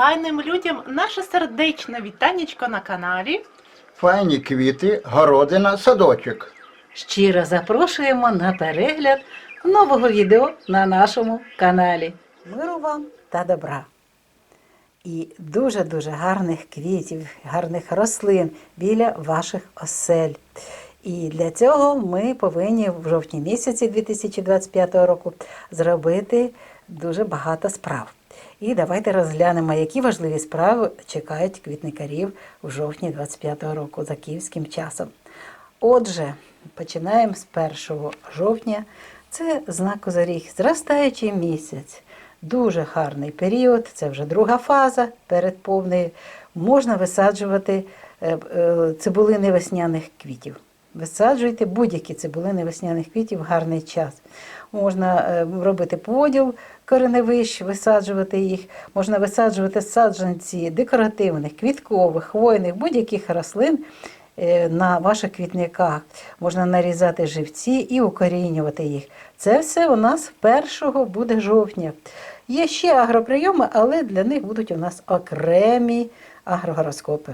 файним людям наше сердечне вітанечко на каналі. Файні квіти, городина, садочок. Щиро запрошуємо на перегляд нового відео на нашому каналі. Миру вам та добра. І дуже-дуже гарних квітів, гарних рослин біля ваших осель. І для цього ми повинні в жовтні місяці 2025 року зробити дуже багато справ. І давайте розглянемо, які важливі справи чекають квітникарів в жовтні 25 року за київським часом. Отже, починаємо з 1 жовтня. Це знак Козиріг, зростаючий місяць. Дуже гарний період, це вже друга фаза перед повною. Можна висаджувати е, е, цибулини весняних квітів. Висаджуйте будь-які цибулини весняних квітів в гарний час. Можна е, робити поділ кореневищ, висаджувати їх, можна висаджувати саджанці декоративних, квіткових, хвойних, будь-яких рослин е, на ваших квітниках. Можна нарізати живці і укорінювати їх. Це все у нас 1 буде жовтня. Є ще агроприйоми, але для них будуть у нас окремі агрогороскопи.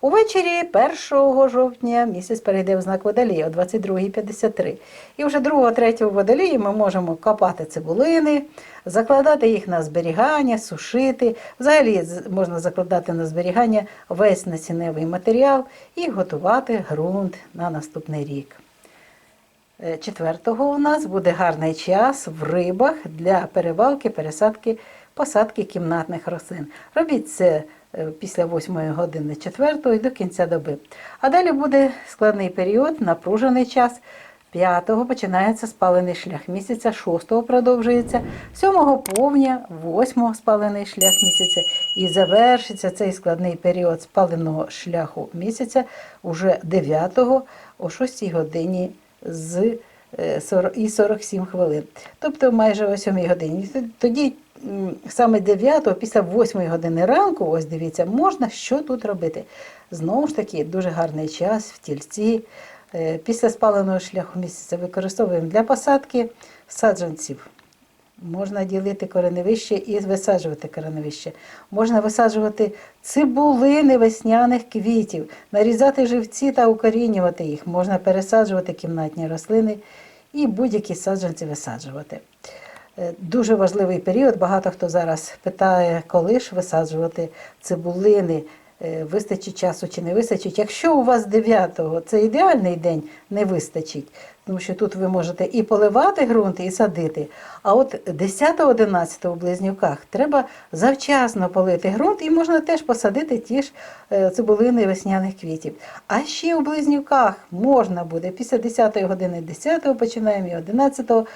Увечері 1 жовтня місяць перейде в знак водолія о 22.53. І вже 2-3 водолії ми можемо копати цибулини, закладати їх на зберігання, сушити. Взагалі можна закладати на зберігання весь насінневий матеріал і готувати ґрунт на наступний рік. Е, Четвертого у нас буде гарний час в рибах для перевалки, пересадки, посадки кімнатних рослин. Робіть це е, після 8 години 4 до кінця доби. А далі буде складний період, напружений час. 5-го починається спалений шлях місяця, 6-го продовжується, 7-го повня, 8-го спалений шлях місяця і завершиться цей складний період спаленого шляху місяця уже 9-го о 6-й годині з е, 40 і 47 хвилин. Тобто майже о 7-й годині. Тоді саме 9 після 8 години ранку, ось дивіться, можна що тут робити. Знову ж таки, дуже гарний час в тільці. Е, Після спаленого шляху місяця використовуємо для посадки саджанців. Можна ділити кореневище і висаджувати кореневище. Можна висаджувати цибулини весняних квітів, нарізати живці та укорінювати їх. Можна пересаджувати кімнатні рослини і будь-які саджанці висаджувати. Е, Дуже важливий період. Багато хто зараз питає, коли ж висаджувати цибулини. Е, Вистачить часу чи не вистачить. Якщо у вас 9-го це ідеальний день, не вистачить, тому що тут ви можете і поливати ґрунт, і садити. А от 10-11 у близнюках треба завчасно полити ґрунт і можна теж посадити ті ж е, цибулини весняних квітів. А ще у близнюках можна буде після 10-ї години 10-го починаємо і 11-го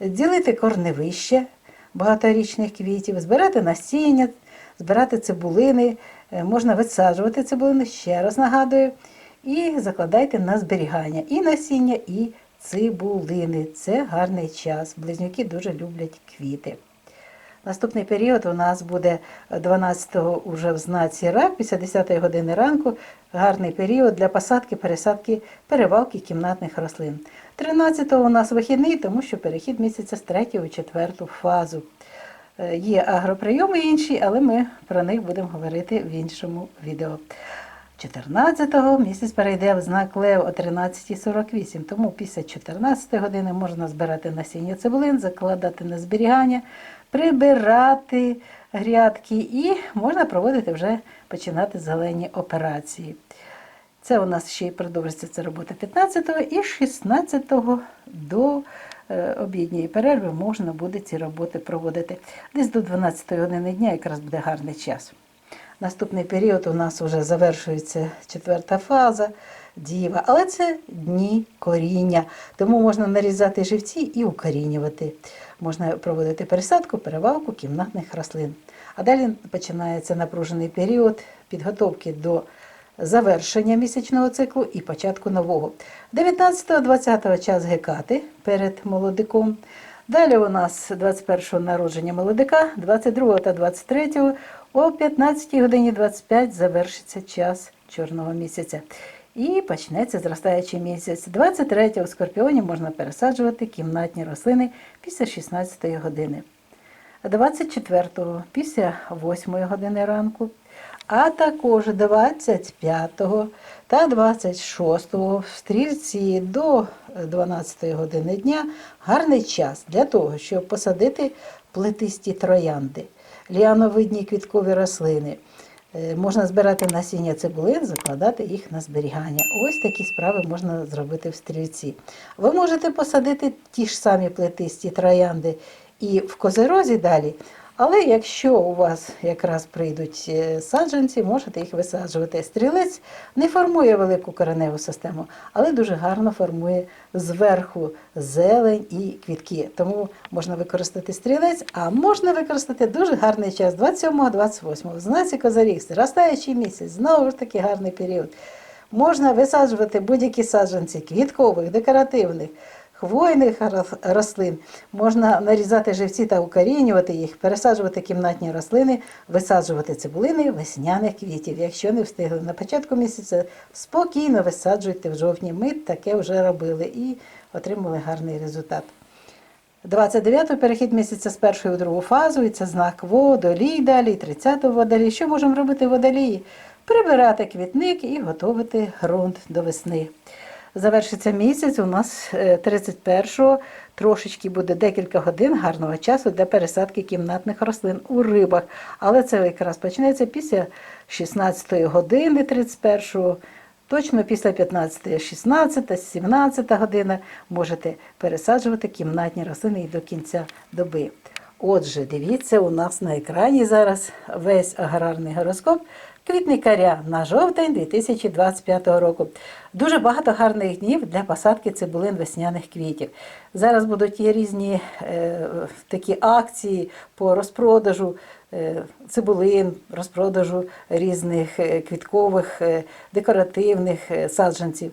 ділити корневище багаторічних квітів, збирати насіння, збирати цибулини, е, можна висаджувати цибулини, ще раз нагадую, і закладайте на зберігання і насіння, і цибулини. Це гарний час. Близнюки дуже люблять квіти. Наступний період у нас буде 12-го уже в знаці рак, після 10-ї години ранку. Гарний період для посадки, пересадки, перевалки кімнатних рослин. 13-го у нас вихідний, тому що перехід місяця з 3 у 4 фазу. Е, Є агроприйоми інші, але ми про них будемо говорити в іншому відео. 14-го місяць перейде в знак Лев о 13.48, тому після 14 години можна збирати насіння цибулин, закладати на зберігання, прибирати грядки і можна проводити вже починати зелені операції. Це у нас ще й продовжиться ця робота 15-го і 16-го до е, обідньої перерви можна буде ці роботи проводити. Десь до 12 години дня якраз буде гарний час. Наступний період у нас вже завершується четверта фаза діва, але це дні коріння, тому можна нарізати живці і укорінювати. Можна проводити пересадку, перевалку кімнатних рослин. А далі починається напружений період підготовки до завершення місячного циклу і початку нового. 19-20 час гекати перед молодиком. Далі у нас 21-го народження молодика, 22 та 23 о 15 годині 25 завершиться час чорного місяця. І почнеться зростаючий місяць. 23 у Скорпіоні можна пересаджувати кімнатні рослини після 16 години. 24-го після 8 години ранку, а також 25-го та 26-го в стрільці до 12 години дня гарний час для того, щоб посадити плетисті троянди, ліановидні квіткові рослини. Е, Можна збирати насіння цибулин, закладати їх на зберігання. Ось такі справи можна зробити в стрільці. Ви можете посадити ті ж самі плетисті троянди і в козерозі далі. Але якщо у вас якраз прийдуть е, саджанці, можете їх висаджувати. Стрілець не формує велику кореневу систему, але дуже гарно формує зверху зелень і квітки. Тому можна використати стрілець, а можна використати дуже гарний час 27-28. В знаці козаріг, зростаючий місяць, знову ж таки гарний період. Можна висаджувати будь-які саджанці квіткових, декоративних, хвойних рослин. Можна нарізати живці та укорінювати їх, пересаджувати кімнатні рослини, висаджувати цибулини весняних квітів. Якщо не встигли на початку місяця, спокійно висаджуйте в жовтні. Ми таке вже робили і отримали гарний результат. 29-й перехід місяця з першої в другу фазу, і це знак водолій далі, 30-го водолій. Що можемо робити в водолії? Прибирати квітник і готувати ґрунт до весни. Завершиться місяць, у нас е, 31-го трошечки буде декілька годин гарного часу для пересадки кімнатних рослин у рибах. Але це якраз почнеться після 16-ї години 31-го. Точно після 15, 16, 17 година можете пересаджувати кімнатні рослини і до кінця доби. Отже, дивіться, у нас на екрані зараз весь аграрний гороскоп квітникаря на жовтень 2025 року. Дуже багато гарних днів для посадки цибулин весняних квітів. Зараз будуть є різні е, такі акції по розпродажу е, цибулин, розпродажу різних е, квіткових, е, декоративних е, саджанців.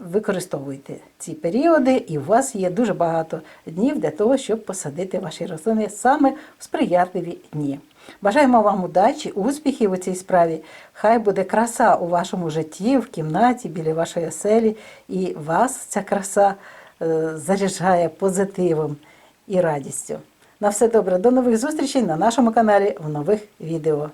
Використовуйте ці періоди, і у вас є дуже багато днів для того, щоб посадити ваші рослини саме в сприятливі дні. Бажаємо вам удачі, успіхів у цій справі. Хай буде краса у вашому житті, в кімнаті, біля вашої оселі, і вас ця краса е, заряджає позитивом і радістю. На все добре, до нових зустрічей на нашому каналі в нових відео.